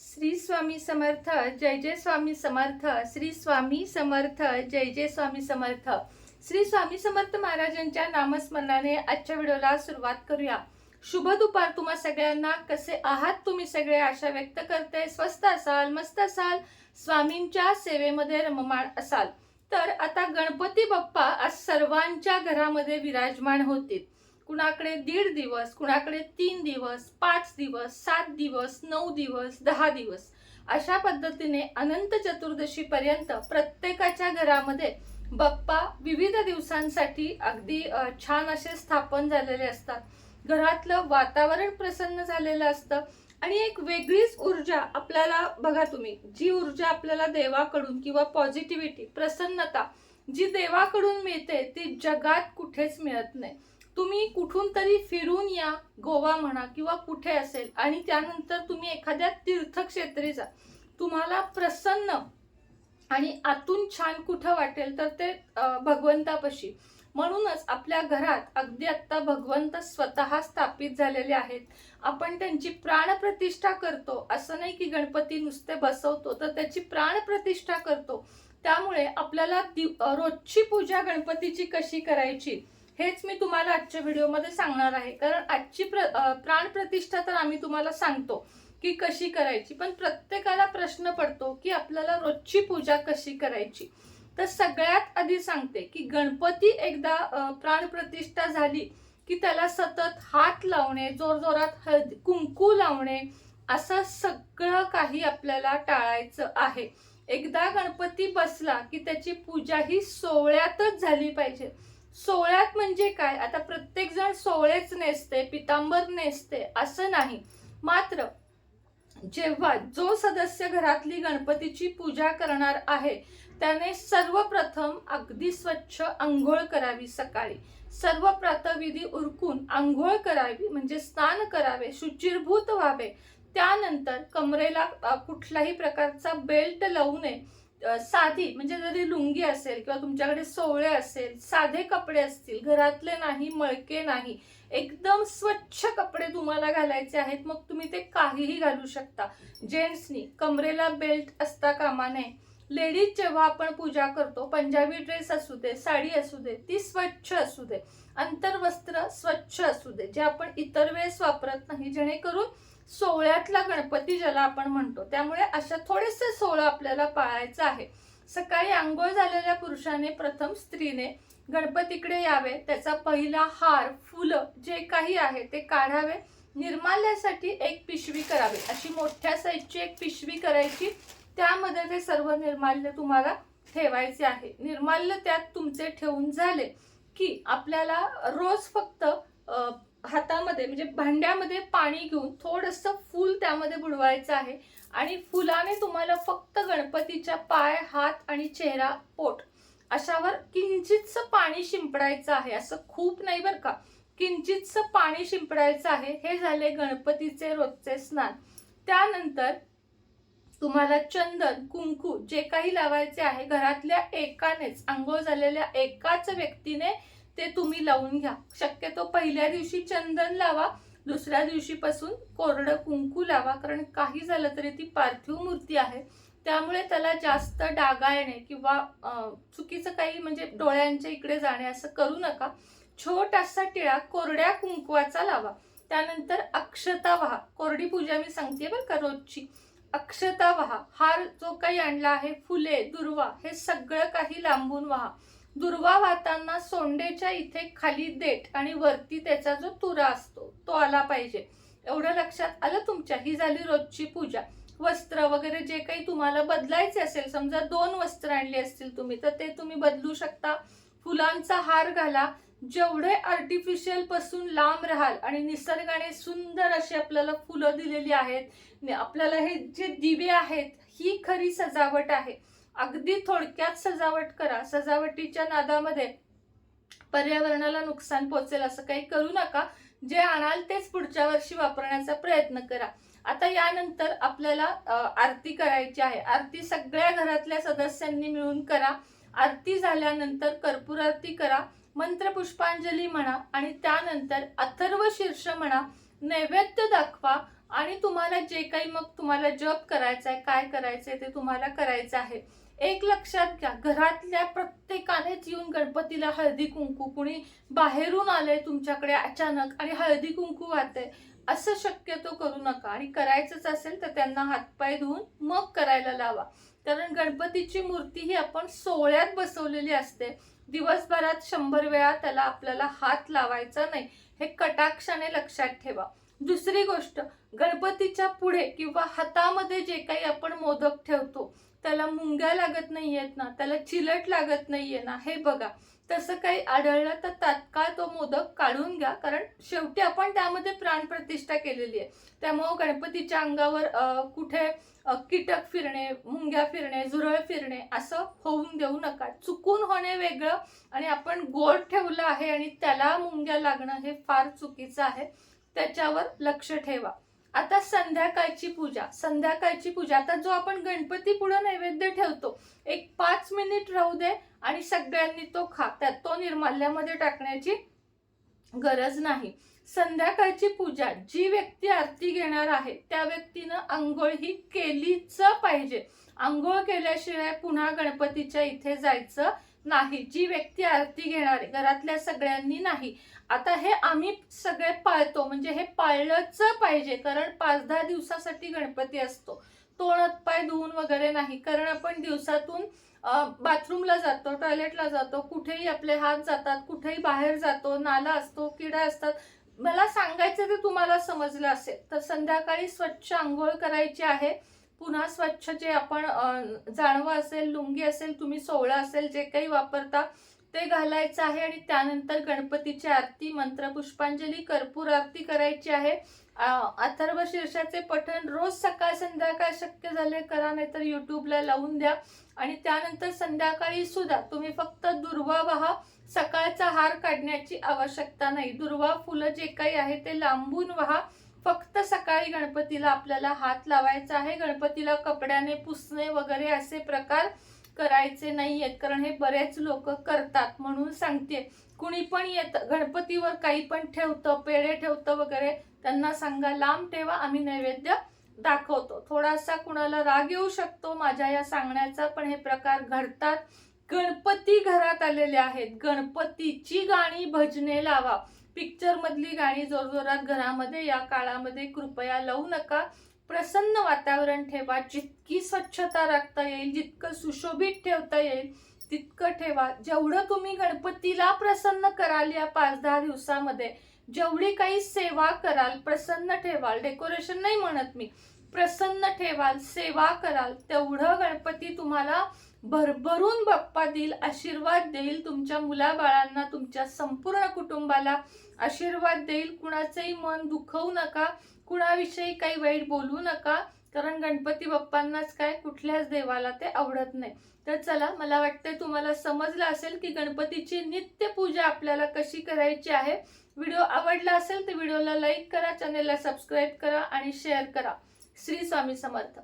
श्री स्वामी समर्थ जय जय स्वामी समर्थ श्री स्वामी समर्थ जय जय स्वामी समर्थ. श्री स्वामी समर्थ महाराजांच्या नामस्मरणाने आजच्या व्हिडिओला सुरुवात करूया. शुभ दुपार तुम्हा सगळ्यांना. कसे आहात तुम्ही सगळे? आशा व्यक्त करते. स्वस्त असाल मस्त असाल स्वामींच्या सेवेमध्ये रममाण असाल. तर आता गणपती बाप्पा आज सर्वांच्या घरामध्ये विराजमान होतील. कुणाकडे दीड दिवस कुणाकडे तीन दिवस पाच दिवस सात दिवस नऊ दिवस दहा दिवस अशा पद्धतीने अनंत चतुर्दशीपर्यंत प्रत्येकाच्या घरामध्ये बाप्पा विविध दिवसांसाठी अगदी छान असे स्थापन झालेले असतात. घरातलं वातावरण प्रसन्न झालेलं असतं आणि एक वेगळीच ऊर्जा आपल्याला बघा तुम्ही जी ऊर्जा आपल्याला देवाकडून किंवा पॉझिटिव्हिटी प्रसन्नता जी देवाकडून मिळते ती जगात कुठेच मिळत नाही. तुम्ही कुठून तरी फिरून या गोवा म्हणा किंवा कुठे असेल आणि त्यानंतर तुम्ही एखाद्या तीर्थक्षेत्री जा. तुम्हाला प्रसन्न आणि आतून छान कुठं वाटेल तर ते भगवंतापाशी. म्हणूनच आपल्या घरात अगदी आत्ता भगवंत स्वतः स्थापित झालेले आहेत. आपण त्यांची प्राणप्रतिष्ठा करतो. असं नाही की गणपती नुसते बसवतो तर त्याची प्राणप्रतिष्ठा करतो. त्यामुळे आपल्याला दिव- रोजची पूजा गणपतीची कशी करायची? हेच मी तुम्हाला आजच्या व्हिडिओमध्ये सांगणार आहे. कारण आजची प्र प्राणप्रतिष्ठा तर आम्ही तुम्हाला सांगतो की कशी करायची. पण प्रत्येकाला प्रश्न पडतो की आपल्याला रोजची पूजा कशी करायची. तर सगळ्यात आधी सांगते की गणपती एकदा प्राणप्रतिष्ठा झाली की त्याला सतत हात लावणे जोरजोरात हळदी कुंकू लावणे असं सगळं काही आपल्याला टाळायचं आहे. एकदा गणपती बसला की त्याची पूजा ही सोहळ्यातच झाली पाहिजे. सोहळ्यात म्हणजे काय? आता प्रत्येक जण सोहळेच नेसते पितांबर नेसते असं नाही. मात्र जेव्हा जो सदस्य घरातली गणपतीची पूजा करणार आहे त्याने सर्वप्रथम अगदी स्वच्छ आंघोळ करावी सकाळी. सर्व प्रातविधी उरकून आंघोळ करावी म्हणजे स्नान करावे शुचिरभूत व्हावे. त्यानंतर कमरेला कुठल्याही प्रकारचा बेल्ट लावू नये. साधी म्हणजे जरी लुंगी असेल किंवा तुमच्याकडे सोवळे असेल साधे कपडे असतील घरातले नाही मळके नाही एकदम स्वच्छ कपडे तुम्हाला घालायचे आहेत मग तुम्ही ते काहीही घालू शकता. जेंट्सनी कमरेला बेल्ट असता कामा नये. लेडीज जेव्हा आपण पूजा करतो पंजाबी ड्रेस असू दे साडी असू दे ती स्वच्छ असू दे. अंतर्वस्त्र स्वच्छ असू दे जे आपण इतर वेळेस वापरत नाही जेणेकरून सोहळ्यातला गणपती ज्याला आपण म्हणतो त्यामुळे अशा थोडेसे सोहळं आपल्याला पाळायचं आहे. सकाळी आंघोळ झालेल्या पुरुषाने प्रथम स्त्रीने गणपतीकडे यावे. त्याचा पहिला हार फुलं जे काही आहे ते काढावे. निर्माल्यासाठी एक पिशवी करावी. अशी मोठ्या साईजची एक पिशवी करायची. त्यामध्ये ते सर्व निर्माल्य तुम्हाला ठेवायचे आहे. निर्माल्य त्यात तुमचे ठेवून झाले की आपल्याला रोज फक्त हातामध्ये म्हणजे भांड्यामध्ये पाणी घेऊन थोडंसं फूल त्यामध्ये बुडवायचं आहे. आणि फुलाने तुम्हाला फक्त गणपतीच्या पाय हात आणि चेहरा पोट अशावर किंचितसं पाणी शिंपडायचं आहे. असं खूप नाही बरं का? किंचितसं पाणी शिंपडायचं आहे. हे झाले गणपतीचे रोजचे स्नान. त्यानंतर तुम्हाला चंदन कुंकू जे काही लावायचे आहे घरातल्या एकानेच आंघोळ झालेल्या एकाच व्यक्तीने ते तुम्ही लावून घ्या. शक्यतो पहिल्या दिवशी चंदन लावा दुसऱ्या दिवशीपासून कोरडं कुंकू लावा कारण काही झालं तरी ती पार्थिव मूर्ती आहे. त्यामुळे त्याला जास्त डागा येणे किंवा चुकीचं काही म्हणजे डोळ्यांच्या इकडे जाणे असं करू नका. छोटासा टिळा कोरड्या कुंकवाचा लावा. त्यानंतर अक्षता व्हा. कोरडी पूजा मी सांगते बरं का रोजची. अक्षता व्हा. हार जो काही आणला आहे फुले दुर्वा हे सगळं काही लांबून व्हा. दुर्वा वाहताना सोंडेच्या इथे खाली देठ आणि वरती त्याचा जो तुरा असतो तो आला पाहिजे. एवढं लक्षात आलं तुमच्या? ही झाली रोजची पूजा. वस्त्र वगैरे जे काही तुम्हाला बदलायचे असेल समजा दोन वस्त्र आणली असतील तुम्ही तर ते तुम्ही बदलू शकता. फुलांचा हार घाला. जेवढे आर्टिफिशियलपासून लांब राहाल आणि निसर्गाने सुंदर अशी आपल्याला फुलं दिलेली आहेत आपल्याला हे जे दिवे आहेत ही खरी सजावट आहे. अगदी थोडक्यात सजावट करा. सजावटीच्या नादामध्ये पर्यावरणाला नुकसान पोचेल असं काही करू नका. जे आणाल तेच पुढच्या वर्षी वापरण्याचा प्रयत्न करा. आता यानंतर आपल्याला आरती करायची आहे. आरती सगळ्या घरातल्या सदस्यांनी मिळून करा. आरती झाल्यानंतर कर्पूर आरती करा. मंत्र पुष्पांजली म्हणा आणि त्यानंतर अथर्व शीर्ष म्हणा. नैवेद्य दाखवा. आणि तुम्हाला जे काही मग तुम्हाला जप करायचा आहे काय करायचंय ते तुम्हाला करायचं आहे. एक लक्षात घ्या घरातल्या प्रत्येकानेच येऊन गणपतीला हळदी कुंकू कुणी बाहेरून आलंय तुमच्याकडे अचानक आणि हळदी कुंकू वाहतंय असं शक्यतो करू नका. आणि करायचंच असेल तर त्यांना हातपाय धुवून मग करायला लावा. कारण गणपतीची मूर्ती ही आपण सोहळ्यात बसवलेली असते. दिवसभरात शंभर वेळा त्याला आपल्याला हात लावायचा नाही. हे कटाक्षाने लक्षात ठेवा. दुसरी गोष्ट गणपतीच्या पुढे किंवा हातामध्ये जे काही आपण मोदक ठेवतो त्याला मुंग्या लागत नाहीयेत ना त्याला चिलट लागत नाहीये ना हे बघा. तसं काही आढळलं तर तात्काळ तो मोदक काढून घ्या कारण शेवटी आपण त्यामध्ये प्राणप्रतिष्ठा केलेली आहे. त्यामुळं गणपतीच्या अंगावर कुठे कीटक फिरणे मुंग्या फिरणे झुरळ फिरणे असं होऊन देऊ नका. चुकून होणे वेगळं आणि आपण गोड ठेवलं आहे आणि त्याला मुंग्या लागणं हे फार चुकीचं आहे. त्याच्यावर लक्ष ठेवा. आता संध्याकाळची पूजा संध्याकाळची पूजा. आता जो आपण गणपती पुढे नैवेद्य ठेवतो एक पाच मिनिट राहू दे आणि सगळ्यांनी तो खा. त्यात तो निर्माल्यामध्ये टाकण्याची गरज नाही. संध्याकाळची पूजा जी व्यक्ती आरती घेणार आहे त्या व्यक्तीनं आंघोळ ही केलीच पाहिजे. आंघोळ केल्याशिवाय पुन्हा गणपतीच्या इथे जायचं नाही. जी व्यक्ती आरती घेणार घरातल्या सगळ्यांनी नाही. आता हे आम्ही सगळे पाळतो. म्हणजे हे पाळलंच पाहिजे. कारण पाच दहा दिवसासाठी गणपती असतो. तोंड पाय धुवून वगैरे नाही. कारण आपण दिवसातून बाथरूमला जातो टॉयलेटला जातो. कुठेही आपले हात जातात कुठेही बाहेर जातो नाला असतो किडा असतात. मला सांगायचं ते तुम्हाला समजलं असेल तर संध्याकाळी स्वच्छ आंघोळ करायची आहे. पुन्हा स्वच्छ जे आपण जाणवं असेल लुंगी असेल तुम्ही सोहळा असेल जे काही वापरता ते घालायचं आहे आणि त्यानंतर गणपतीची आरती मंत्रपुष्पांजली कर्पूर आरती करायची आहे. अथर्व शीर्षाचे पठण रोज सकाळ संध्याकाळ शक्य झाले करा नाहीतर युट्यूबला लावून द्या. आणि त्यानंतर संध्याकाळी सुद्धा तुम्ही फक्त दुर्वा वाहा सकाळचा हार काढण्याची आवश्यकता नाही. दुर्वा फुलं जे काही आहे ते लांबून वहा. सकाळी गणपतीला आपल्याला हात लावायचा आहे. गणपतीला कपड्याने पुसणे वगैरे असे प्रकार करायचे नाही आहेत कारण हे बरेच लोक करतात म्हणून सांगते. कुणी पण येत गणपतीवर काही पण ठेवतं पेढे ठेवतं वगैरे त्यांना सांगा लांब ठेवा आम्ही नैवेद्य दाखवतो. थोडासा कुणाला राग येऊ शकतो माझ्या या सांगण्याचा पण हे प्रकार घडतात. गणपती घरात आलेले आहेत. गणपतीची गाणी भजने लावा. पिक्चरमधली गाणी जोरजोरात घरामध्ये या काळामध्ये कृपया लावू नका. प्रसन्न वातावरण ठेवा. जितकी स्वच्छता राखता येईल जितकं सुशोभित ठेवता येईल तितकं ठेवा. जेवढं तुम्ही गणपतीला प्रसन्न कराल या पाच दहा दिवसामध्ये जेवढी काही सेवा कराल प्रसन्न ठेवाल. डेकोरेशन नाही म्हणत मी. प्रसन्न ठेवाल सेवा कराल. तेवढं गणपती तुम्हाला भरभरून बाप्पा देईल आशीर्वाद देईल तुमच्या मुलाबाळांना तुमच्या संपूर्ण कुटुंबाला. आशीर्वाद देईल कुणाचंही मन दुखवू नका कुणाविषयी काही वाईट बोलू नका. कारण गणपती बाप्पांनाच काय कुठल्याच देवाला ते आवडत नाही. तर चला मला वाटतंय तुम्हाला समजलं असेल की गणपतीची नित्य पूजा आपल्याला कशी करायची आहे. व्हिडिओ आवडला असेल तर व्हिडिओला लाईक करा चॅनेलला सबस्क्राईब करा आणि शेअर करा. श्री स्वामी समर्थ.